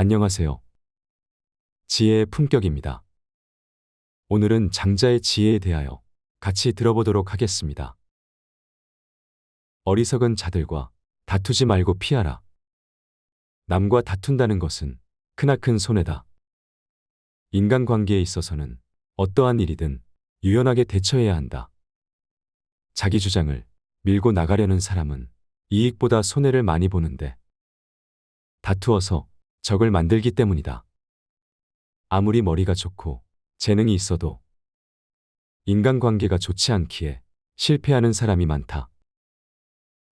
안녕하세요. 지혜의 품격입니다. 오늘은 장자의 지혜에 대하여 같이 들어보도록 하겠습니다. 어리석은 자들과 다투지 말고 피하라. 남과 다툰다는 것은 크나큰 손해다. 인간관계에 있어서는 어떠한 일이든 유연하게 대처해야 한다. 자기 주장을 밀고 나가려는 사람은 이익보다 손해를 많이 보는데 다투어서 적을 만들기 때문이다. 아무리 머리가 좋고 재능이 있어도 인간관계가 좋지 않기에 실패하는 사람이 많다.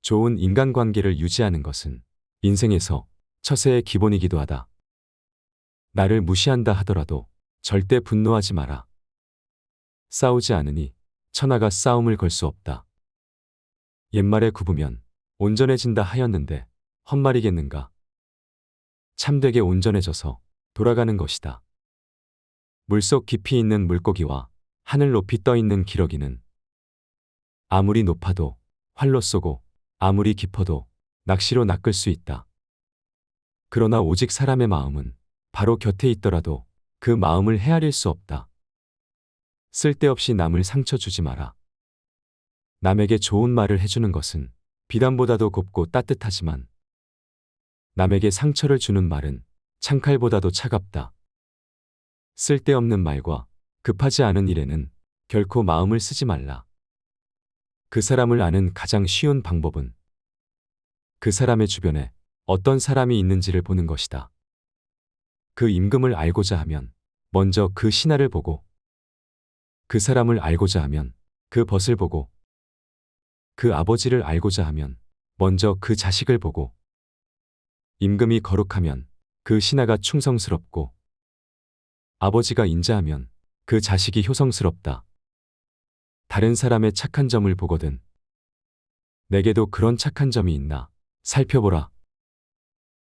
좋은 인간관계를 유지하는 것은 인생에서 처세의 기본이기도 하다. 나를 무시한다 하더라도 절대 분노하지 마라. 싸우지 않으니 천하가 싸움을 걸 수 없다. 옛말에 굽으면 온전해진다 하였는데 헛말이겠는가? 참되게 온전해져서 돌아가는 것이다. 물속 깊이 있는 물고기와 하늘 높이 떠 있는 기러기는 아무리 높아도 활로 쏘고 아무리 깊어도 낚시로 낚을 수 있다. 그러나 오직 사람의 마음은 바로 곁에 있더라도 그 마음을 헤아릴 수 없다. 쓸데없이 남을 상처 주지 마라. 남에게 좋은 말을 해주는 것은 비단보다도 곱고 따뜻하지만 남에게 상처를 주는 말은 창칼보다도 차갑다. 쓸데없는 말과 급하지 않은 일에는 결코 마음을 쓰지 말라. 그 사람을 아는 가장 쉬운 방법은 그 사람의 주변에 어떤 사람이 있는지를 보는 것이다. 그 임금을 알고자 하면 먼저 그 신하를 보고 그 사람을 알고자 하면 그 벗을 보고 그 아버지를 알고자 하면 먼저 그 자식을 보고 임금이 거룩하면 그 신하가 충성스럽고 아버지가 인자하면 그 자식이 효성스럽다. 다른 사람의 착한 점을 보거든. 내게도 그런 착한 점이 있나 살펴보라.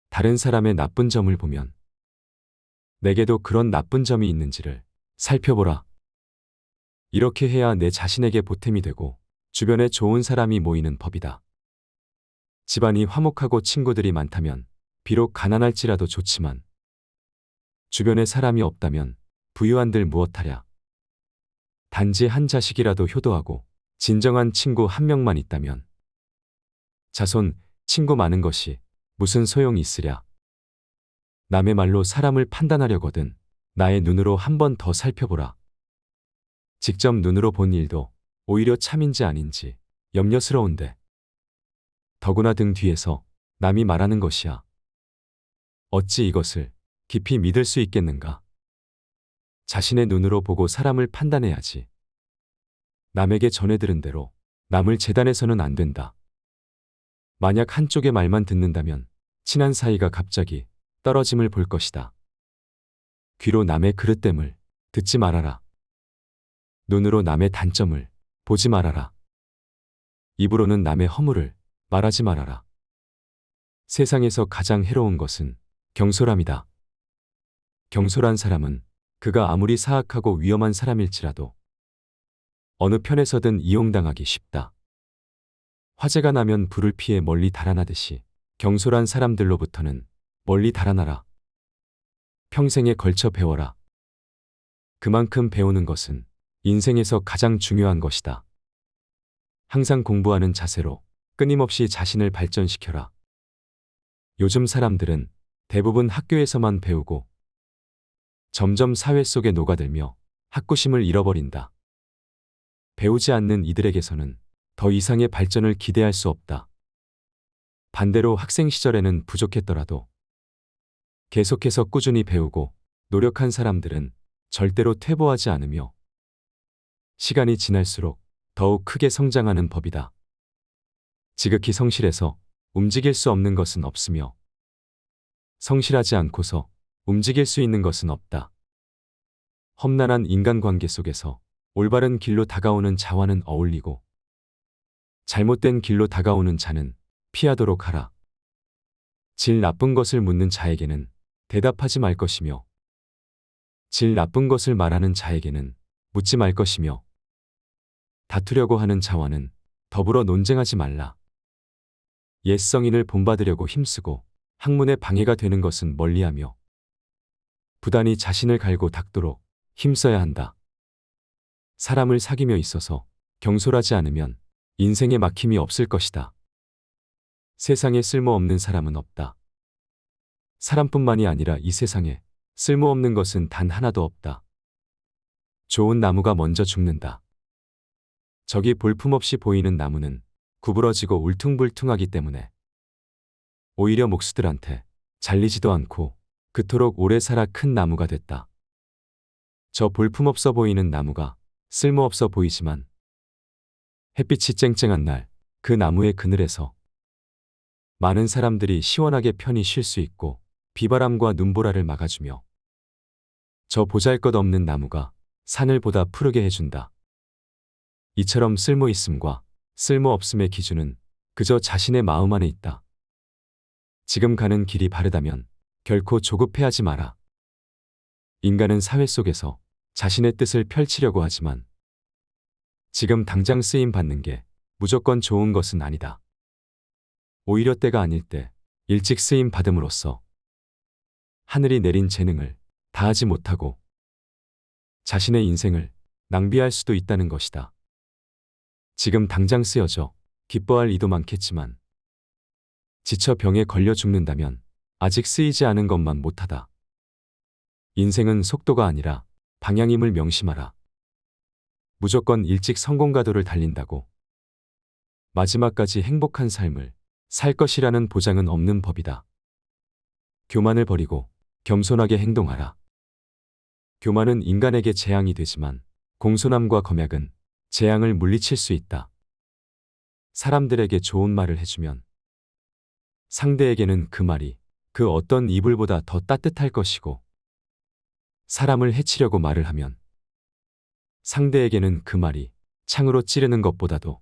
다른 사람의 나쁜 점을 보면 내게도 그런 나쁜 점이 있는지를 살펴보라. 이렇게 해야 내 자신에게 보탬이 되고 주변에 좋은 사람이 모이는 법이다. 집안이 화목하고 친구들이 많다면 비록 가난할지라도 좋지만 주변에 사람이 없다면 부유한들 무엇하랴. 단지 한 자식이라도 효도하고 진정한 친구 한 명만 있다면 자손, 친구 많은 것이 무슨 소용이 있으랴. 남의 말로 사람을 판단하려거든 나의 눈으로 한 번 더 살펴보라. 직접 눈으로 본 일도 오히려 참인지 아닌지 염려스러운데 더구나 등 뒤에서 남이 말하는 것이야. 어찌 이것을 깊이 믿을 수 있겠는가? 자신의 눈으로 보고 사람을 판단해야지. 남에게 전해 들은 대로 남을 재단해서는 안 된다. 만약 한쪽의 말만 듣는다면 친한 사이가 갑자기 떨어짐을 볼 것이다. 귀로 남의 그릇됨을 듣지 말아라. 눈으로 남의 단점을 보지 말아라. 입으로는 남의 허물을 말하지 말아라. 세상에서 가장 해로운 것은 경솔함이다. 경솔한 사람은 그가 아무리 사악하고 위험한 사람일지라도 어느 편에서든 이용당하기 쉽다. 화재가 나면 불을 피해 멀리 달아나듯이 경솔한 사람들로부터는 멀리 달아나라. 평생에 걸쳐 배워라. 그만큼 배우는 것은 인생에서 가장 중요한 것이다. 항상 공부하는 자세로 끊임없이 자신을 발전시켜라. 요즘 사람들은 대부분 학교에서만 배우고 점점 사회 속에 녹아들며 학구심을 잃어버린다. 배우지 않는 이들에게서는 더 이상의 발전을 기대할 수 없다. 반대로 학생 시절에는 부족했더라도 계속해서 꾸준히 배우고 노력한 사람들은 절대로 퇴보하지 않으며 시간이 지날수록 더욱 크게 성장하는 법이다. 지극히 성실해서 움직일 수 없는 것은 없으며 성실하지 않고서 움직일 수 있는 것은 없다. 험난한 인간관계 속에서 올바른 길로 다가오는 자와는 어울리고 잘못된 길로 다가오는 자는 피하도록 하라. 질 나쁜 것을 묻는 자에게는 대답하지 말 것이며 질 나쁜 것을 말하는 자에게는 묻지 말 것이며 다투려고 하는 자와는 더불어 논쟁하지 말라. 옛 성인을 본받으려고 힘쓰고 학문에 방해가 되는 것은 멀리하며 부단히 자신을 갈고 닦도록 힘써야 한다. 사람을 사귀며 있어서 경솔하지 않으면 인생에 막힘이 없을 것이다. 세상에 쓸모없는 사람은 없다. 사람뿐만이 아니라 이 세상에 쓸모없는 것은 단 하나도 없다. 좋은 나무가 먼저 죽는다. 저기 볼품없이 보이는 나무는 구부러지고 울퉁불퉁하기 때문에 오히려 목수들한테 잘리지도 않고 그토록 오래 살아 큰 나무가 됐다. 저 볼품없어 보이는 나무가 쓸모없어 보이지만 햇빛이 쨍쨍한 날 그 나무의 그늘에서 많은 사람들이 시원하게 편히 쉴 수 있고 비바람과 눈보라를 막아주며 저 보잘것없는 나무가 산을 보다 푸르게 해준다. 이처럼 쓸모 있음과 쓸모 없음의 기준은 그저 자신의 마음 안에 있다. 지금 가는 길이 바르다면 결코 조급해하지 마라. 인간은 사회 속에서 자신의 뜻을 펼치려고 하지만 지금 당장 쓰임 받는 게 무조건 좋은 것은 아니다. 오히려 때가 아닐 때 일찍 쓰임 받음으로써 하늘이 내린 재능을 다하지 못하고 자신의 인생을 낭비할 수도 있다는 것이다. 지금 당장 쓰여져 기뻐할 이도 많겠지만 지쳐 병에 걸려 죽는다면 아직 쓰이지 않은 것만 못하다. 인생은 속도가 아니라 방향임을 명심하라. 무조건 일찍 성공가도를 달린다고 마지막까지 행복한 삶을 살 것이라는 보장은 없는 법이다. 교만을 버리고 겸손하게 행동하라. 교만은 인간에게 재앙이 되지만 공손함과 검약은 재앙을 물리칠 수 있다. 사람들에게 좋은 말을 해주면 상대에게는 그 말이 그 어떤 이불보다 더 따뜻할 것이고 사람을 해치려고 말을 하면 상대에게는 그 말이 창으로 찌르는 것보다도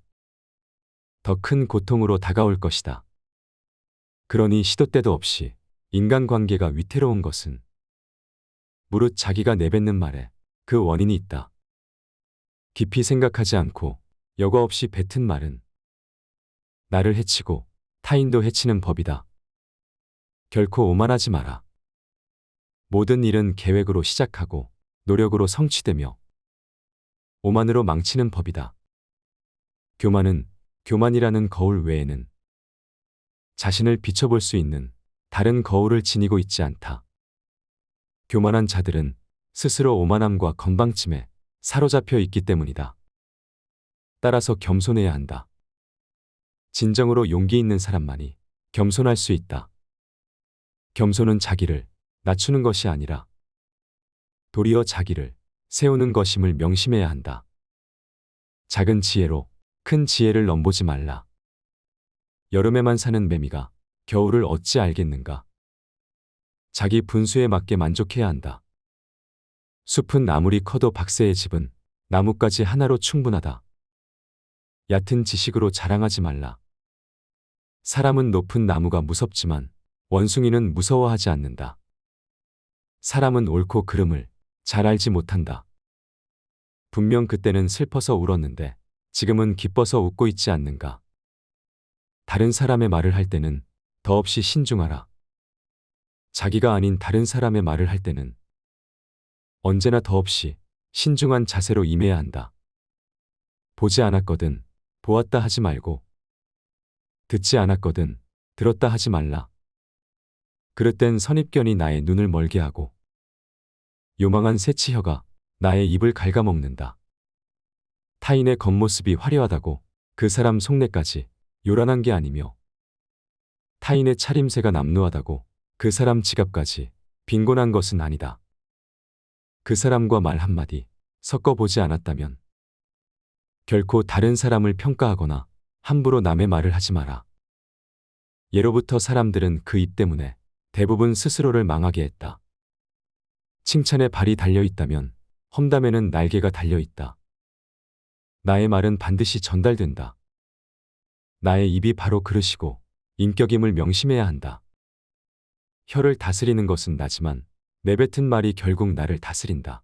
더 큰 고통으로 다가올 것이다. 그러니 시도 때도 없이 인간관계가 위태로운 것은 무릇 자기가 내뱉는 말에 그 원인이 있다. 깊이 생각하지 않고 여과 없이 뱉은 말은 나를 해치고 타인도 해치는 법이다. 결코 오만하지 마라. 모든 일은 계획으로 시작하고 노력으로 성취되며 오만으로 망치는 법이다. 교만은 교만이라는 거울 외에는 자신을 비춰볼 수 있는 다른 거울을 지니고 있지 않다. 교만한 자들은 스스로 오만함과 건방짐에 사로잡혀 있기 때문이다. 따라서 겸손해야 한다. 진정으로 용기 있는 사람만이 겸손할 수 있다. 겸손은 자기를 낮추는 것이 아니라 도리어 자기를 세우는 것임을 명심해야 한다. 작은 지혜로 큰 지혜를 넘보지 말라. 여름에만 사는 매미가 겨울을 어찌 알겠는가? 자기 분수에 맞게 만족해야 한다. 숲은 아무리 커도 박새의 집은 나뭇가지 하나로 충분하다. 얕은 지식으로 자랑하지 말라. 사람은 높은 나무가 무섭지만 원숭이는 무서워하지 않는다. 사람은 옳고 그름을 잘 알지 못한다. 분명 그때는 슬퍼서 울었는데 지금은 기뻐서 웃고 있지 않는가. 다른 사람의 말을 할 때는 더없이 신중하라. 자기가 아닌 다른 사람의 말을 할 때는 언제나 더없이 신중한 자세로 임해야 한다. 보지 않았거든 보았다 하지 말고 듣지 않았거든 들었다 하지 말라. 그릇 땐 선입견이 나의 눈을 멀게 하고 요망한 새치혀가 나의 입을 갉아먹는다. 타인의 겉모습이 화려하다고 그 사람 속내까지 요란한 게 아니며 타인의 차림새가 남루하다고 그 사람 지갑까지 빈곤한 것은 아니다. 그 사람과 말 한마디 섞어보지 않았다면 결코 다른 사람을 평가하거나 함부로 남의 말을 하지 마라. 예로부터 사람들은 그 입 때문에 대부분 스스로를 망하게 했다. 칭찬에 발이 달려 있다면 험담에는 날개가 달려 있다. 나의 말은 반드시 전달된다. 나의 입이 바로 그릇이고 인격임을 명심해야 한다. 혀를 다스리는 것은 나지만 내뱉은 말이 결국 나를 다스린다.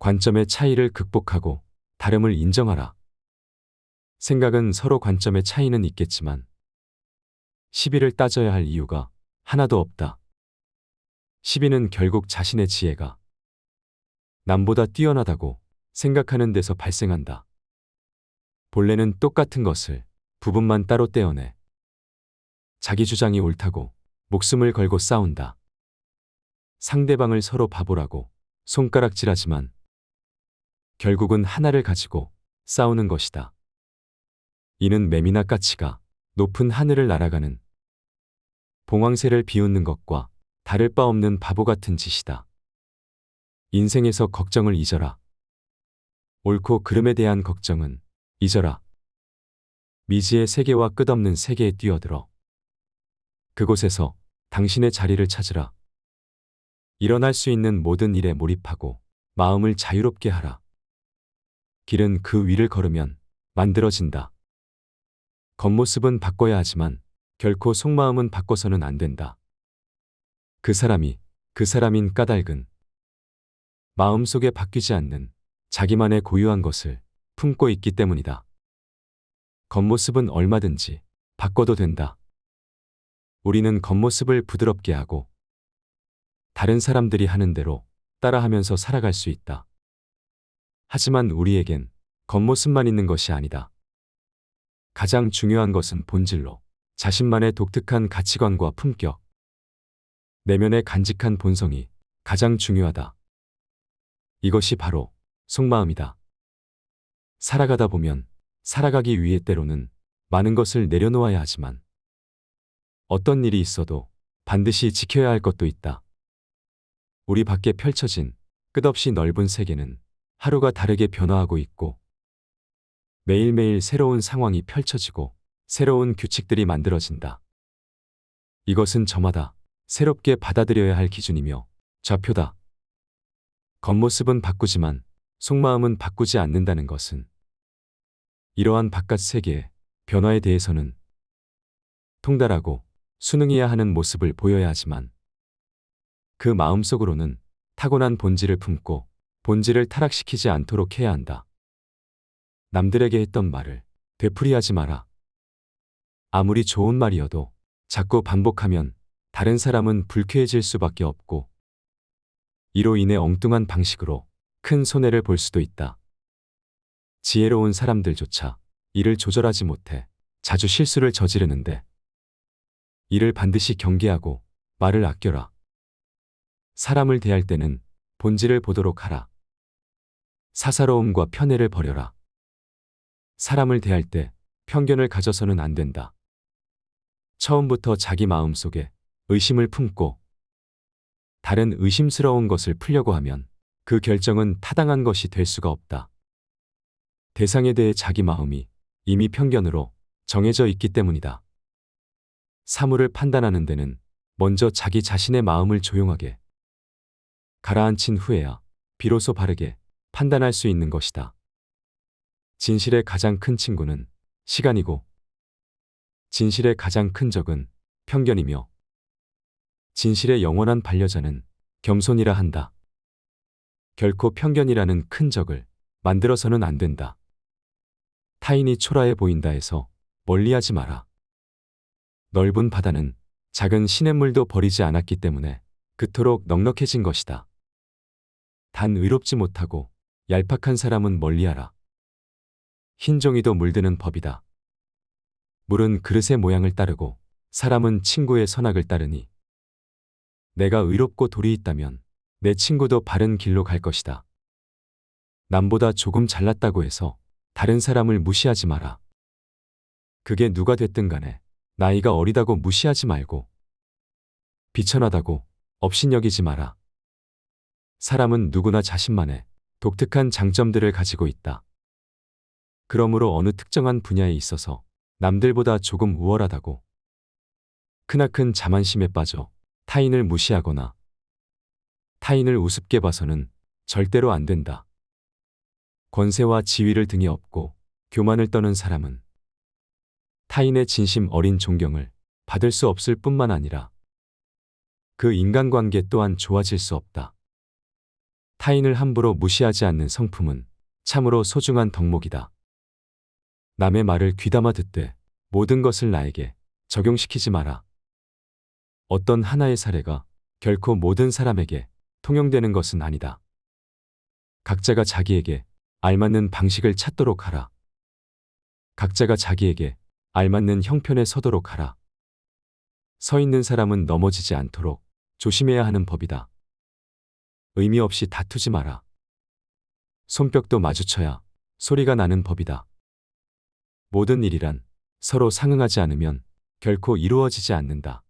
관점의 차이를 극복하고 다름을 인정하라. 생각은 서로 관점의 차이는 있겠지만 시비를 따져야 할 이유가 하나도 없다. 시비는 결국 자신의 지혜가 남보다 뛰어나다고 생각하는 데서 발생한다. 본래는 똑같은 것을 부분만 따로 떼어내 자기 주장이 옳다고 목숨을 걸고 싸운다. 상대방을 서로 바보라고 손가락질하지만 결국은 하나를 가지고 싸우는 것이다. 이는 매미나 까치가 높은 하늘을 날아가는 봉황새를 비웃는 것과 다를 바 없는 바보 같은 짓이다. 인생에서 걱정을 잊어라. 옳고 그름에 대한 걱정은 잊어라. 미지의 세계와 끝없는 세계에 뛰어들어. 그곳에서 당신의 자리를 찾으라. 일어날 수 있는 모든 일에 몰입하고 마음을 자유롭게 하라. 길은 그 위를 걸으면 만들어진다. 겉모습은 바꿔야 하지만 결코 속마음은 바꿔서는 안 된다. 그 사람이 그 사람인 까닭은 마음속에 바뀌지 않는 자기만의 고유한 것을 품고 있기 때문이다. 겉모습은 얼마든지 바꿔도 된다. 우리는 겉모습을 부드럽게 하고 다른 사람들이 하는 대로 따라하면서 살아갈 수 있다. 하지만 우리에겐 겉모습만 있는 것이 아니다. 가장 중요한 것은 본질로 자신만의 독특한 가치관과 품격, 내면의 간직한 본성이 가장 중요하다. 이것이 바로 속마음이다. 살아가다 보면 살아가기 위해 때로는 많은 것을 내려놓아야 하지만 어떤 일이 있어도 반드시 지켜야 할 것도 있다. 우리 밖에 펼쳐진 끝없이 넓은 세계는 하루가 다르게 변화하고 있고 매일매일 새로운 상황이 펼쳐지고 새로운 규칙들이 만들어진다. 이것은 저마다 새롭게 받아들여야 할 기준이며 좌표다. 겉모습은 바꾸지만 속마음은 바꾸지 않는다는 것은 이러한 바깥 세계의 변화에 대해서는 통달하고 순응해야 하는 모습을 보여야 하지만 그 마음속으로는 타고난 본질을 품고 본질을 타락시키지 않도록 해야 한다. 남들에게 했던 말을 되풀이하지 마라. 아무리 좋은 말이어도 자꾸 반복하면 다른 사람은 불쾌해질 수밖에 없고 이로 인해 엉뚱한 방식으로 큰 손해를 볼 수도 있다. 지혜로운 사람들조차 이를 조절하지 못해 자주 실수를 저지르는데 이를 반드시 경계하고 말을 아껴라. 사람을 대할 때는 본질을 보도록 하라. 사사로움과 편애를 버려라. 사람을 대할 때 편견을 가져서는 안 된다. 처음부터 자기 마음 속에 의심을 품고 다른 의심스러운 것을 풀려고 하면 그 결정은 타당한 것이 될 수가 없다. 대상에 대해 자기 마음이 이미 편견으로 정해져 있기 때문이다. 사물을 판단하는 데는 먼저 자기 자신의 마음을 조용하게 가라앉힌 후에야 비로소 바르게 판단할 수 있는 것이다. 진실의 가장 큰 친구는 시간이고 진실의 가장 큰 적은 편견이며 진실의 영원한 반려자는 겸손이라 한다. 결코 편견이라는 큰 적을 만들어서는 안 된다. 타인이 초라해 보인다 해서 멀리하지 마라. 넓은 바다는 작은 시냇물도 버리지 않았기 때문에 그토록 넉넉해진 것이다. 단 의롭지 못하고 얄팍한 사람은 멀리하라. 흰 종이도 물드는 법이다. 물은 그릇의 모양을 따르고 사람은 친구의 선악을 따르니 내가 의롭고 돌이 있다면 내 친구도 바른 길로 갈 것이다. 남보다 조금 잘났다고 해서 다른 사람을 무시하지 마라. 그게 누가 됐든 간에 나이가 어리다고 무시하지 말고 비천하다고 업신여기지 마라. 사람은 누구나 자신만의 독특한 장점들을 가지고 있다. 그러므로 어느 특정한 분야에 있어서 남들보다 조금 우월하다고 크나큰 자만심에 빠져 타인을 무시하거나 타인을 우습게 봐서는 절대로 안 된다. 권세와 지위를 등에 업고 교만을 떠는 사람은 타인의 진심 어린 존경을 받을 수 없을 뿐만 아니라 그 인간관계 또한 좋아질 수 없다. 타인을 함부로 무시하지 않는 성품은 참으로 소중한 덕목이다. 남의 말을 귀담아 듣되 모든 것을 나에게 적용시키지 마라. 어떤 하나의 사례가 결코 모든 사람에게 통용되는 것은 아니다. 각자가 자기에게 알맞는 방식을 찾도록 하라. 각자가 자기에게 알맞는 형편에 서도록 하라. 서 있는 사람은 넘어지지 않도록 조심해야 하는 법이다. 의미 없이 다투지 마라. 손뼉도 마주쳐야 소리가 나는 법이다. 모든 일이란 서로 상응하지 않으면 결코 이루어지지 않는다.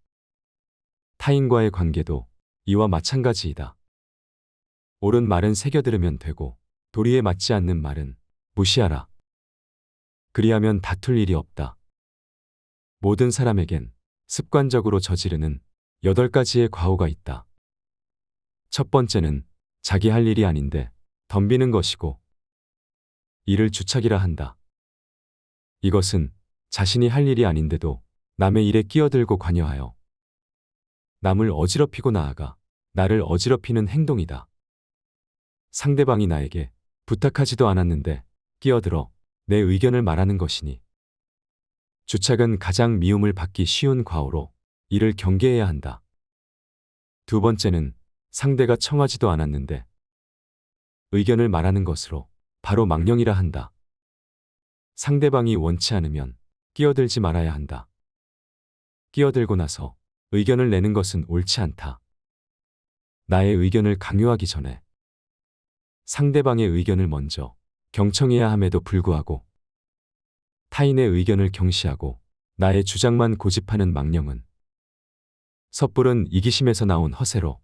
타인과의 관계도 이와 마찬가지이다. 옳은 말은 새겨 들으면 되고 도리에 맞지 않는 말은 무시하라. 그리하면 다툴 일이 없다. 모든 사람에겐 습관적으로 저지르는 여덟 가지의 과오가 있다. 첫 번째는 자기 할 일이 아닌데 덤비는 것이고 이를 주착이라 한다. 이것은 자신이 할 일이 아닌데도 남의 일에 끼어들고 관여하여 남을 어지럽히고 나아가 나를 어지럽히는 행동이다. 상대방이 나에게 부탁하지도 않았는데 끼어들어 내 의견을 말하는 것이니 주착은 가장 미움을 받기 쉬운 과오로 이를 경계해야 한다. 두 번째는 상대가 청하지도 않았는데 의견을 말하는 것으로 바로 망령이라 한다. 상대방이 원치 않으면 끼어들지 말아야 한다. 끼어들고 나서 의견을 내는 것은 옳지 않다. 나의 의견을 강요하기 전에 상대방의 의견을 먼저 경청해야 함에도 불구하고 타인의 의견을 경시하고 나의 주장만 고집하는 망령은 섣부른 이기심에서 나온 허세로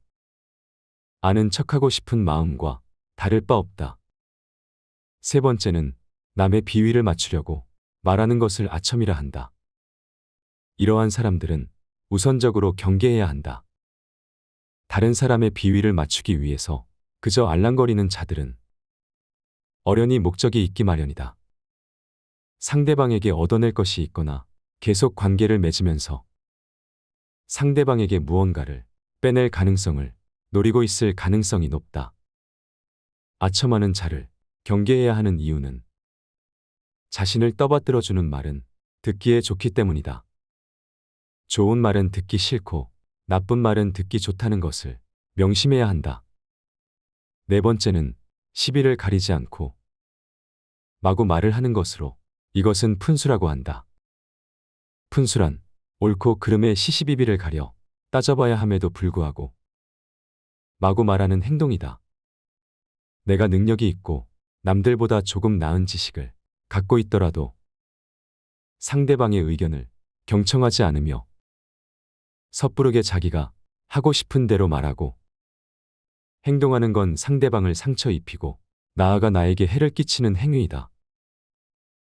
아는 척하고 싶은 마음과 다를 바 없다. 세 번째는 남의 비위를 맞추려고 말하는 것을 아첨이라 한다. 이러한 사람들은 우선적으로 경계해야 한다. 다른 사람의 비위를 맞추기 위해서 그저 알랑거리는 자들은 어련히 목적이 있기 마련이다. 상대방에게 얻어낼 것이 있거나 계속 관계를 맺으면서 상대방에게 무언가를 빼낼 가능성을 노리고 있을 가능성이 높다. 아첨하는 자를 경계해야 하는 이유는 자신을 떠받들어주는 말은 듣기에 좋기 때문이다. 좋은 말은 듣기 싫고 나쁜 말은 듣기 좋다는 것을 명심해야 한다. 네 번째는 시비를 가리지 않고 마구 말을 하는 것으로 이것은 푼수라고 한다. 푼수란 옳고 그름의 시시비비를 가려 따져봐야 함에도 불구하고 마구 말하는 행동이다. 내가 능력이 있고 남들보다 조금 나은 지식을 갖고 있더라도 상대방의 의견을 경청하지 않으며 섣부르게 자기가 하고 싶은 대로 말하고 행동하는 건 상대방을 상처 입히고 나아가 나에게 해를 끼치는 행위이다.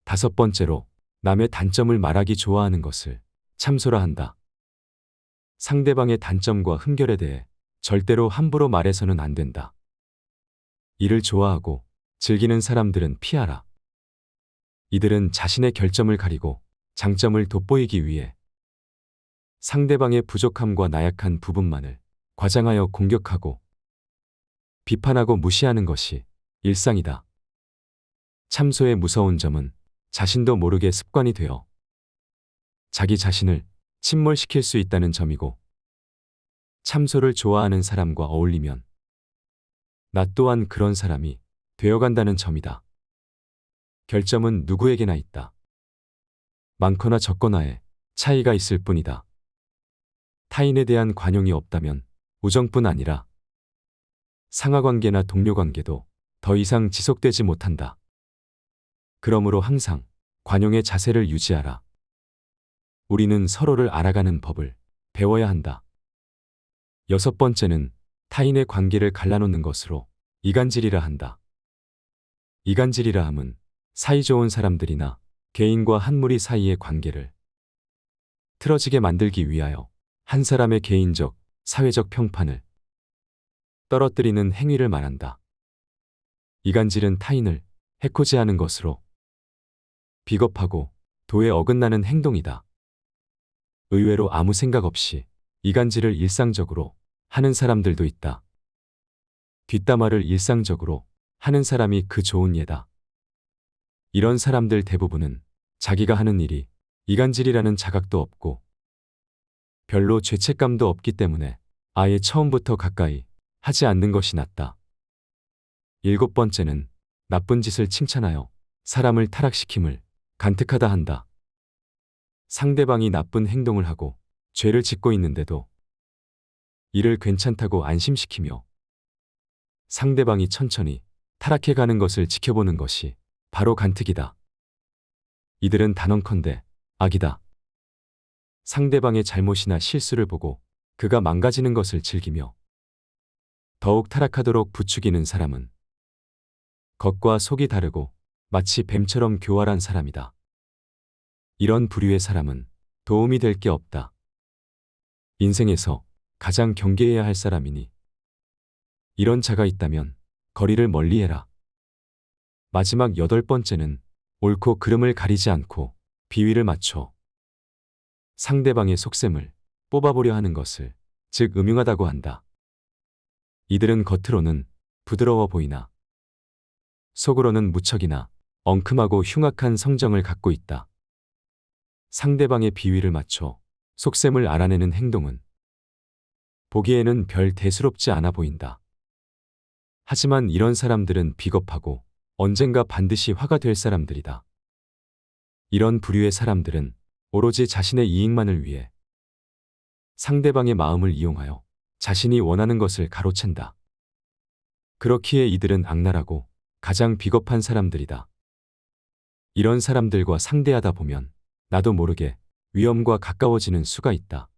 다섯 번째로 남의 단점을 말하기 좋아하는 것을 참소라 한다. 상대방의 단점과 흠결에 대해 절대로 함부로 말해서는 안 된다. 이를 좋아하고 즐기는 사람들은 피하라. 이들은 자신의 결점을 가리고 장점을 돋보이기 위해 상대방의 부족함과 나약한 부분만을 과장하여 공격하고 비판하고 무시하는 것이 일상이다. 참소의 무서운 점은 자신도 모르게 습관이 되어 자기 자신을 침몰시킬 수 있다는 점이고 참소를 좋아하는 사람과 어울리면 나 또한 그런 사람이 되어간다는 점이다. 결점은 누구에게나 있다. 많거나 적거나의 차이가 있을 뿐이다. 타인에 대한 관용이 없다면 우정뿐 아니라 상하관계나 동료관계도 더 이상 지속되지 못한다. 그러므로 항상 관용의 자세를 유지하라. 우리는 서로를 알아가는 법을 배워야 한다. 여섯 번째는 타인의 관계를 갈라놓는 것으로 이간질이라 한다. 이간질이라 함은 사이좋은 사람들이나 개인과 한 무리 사이의 관계를 틀어지게 만들기 위하여 한 사람의 개인적, 사회적 평판을 떨어뜨리는 행위를 말한다. 이간질은 타인을 해코지하는 것으로 비겁하고 도에 어긋나는 행동이다. 의외로 아무 생각 없이 이간질을 일상적으로 하는 사람들도 있다. 뒷담화를 일상적으로 하는 사람이 그 좋은 예다. 이런 사람들 대부분은 자기가 하는 일이 이간질이라는 자각도 없고 별로 죄책감도 없기 때문에 아예 처음부터 가까이 하지 않는 것이 낫다. 일곱 번째는 나쁜 짓을 칭찬하여 사람을 타락시킴을 간특하다 한다. 상대방이 나쁜 행동을 하고 죄를 짓고 있는데도 이를 괜찮다고 안심시키며 상대방이 천천히 타락해 가는 것을 지켜보는 것이 바로 간특이다. 이들은 단언컨대 악이다. 상대방의 잘못이나 실수를 보고 그가 망가지는 것을 즐기며 더욱 타락하도록 부추기는 사람은 겉과 속이 다르고 마치 뱀처럼 교활한 사람이다. 이런 부류의 사람은 도움이 될 게 없다. 인생에서 가장 경계해야 할 사람이니 이런 자가 있다면 거리를 멀리해라. 마지막 여덟 번째는 옳고 그름을 가리지 않고 비위를 맞춰 상대방의 속셈을 뽑아보려 하는 것을 즉 음흉하다고 한다. 이들은 겉으로는 부드러워 보이나 속으로는 무척이나 엉큼하고 흉악한 성정을 갖고 있다. 상대방의 비위를 맞춰 속셈을 알아내는 행동은 보기에는 별 대수롭지 않아 보인다. 하지만 이런 사람들은 비겁하고 언젠가 반드시 화가 될 사람들이다. 이런 부류의 사람들은 오로지 자신의 이익만을 위해 상대방의 마음을 이용하여 자신이 원하는 것을 가로챈다. 그렇기에 이들은 악랄하고 가장 비겁한 사람들이다. 이런 사람들과 상대하다 보면 나도 모르게 위험과 가까워지는 수가 있다.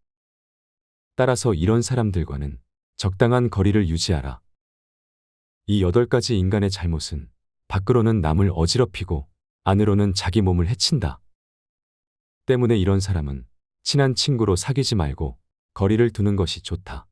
따라서 이런 사람들과는 적당한 거리를 유지하라. 이 여덟 가지 인간의 잘못은 밖으로는 남을 어지럽히고 안으로는 자기 몸을 해친다. 때문에 이런 사람은 친한 친구로 사귀지 말고 거리를 두는 것이 좋다.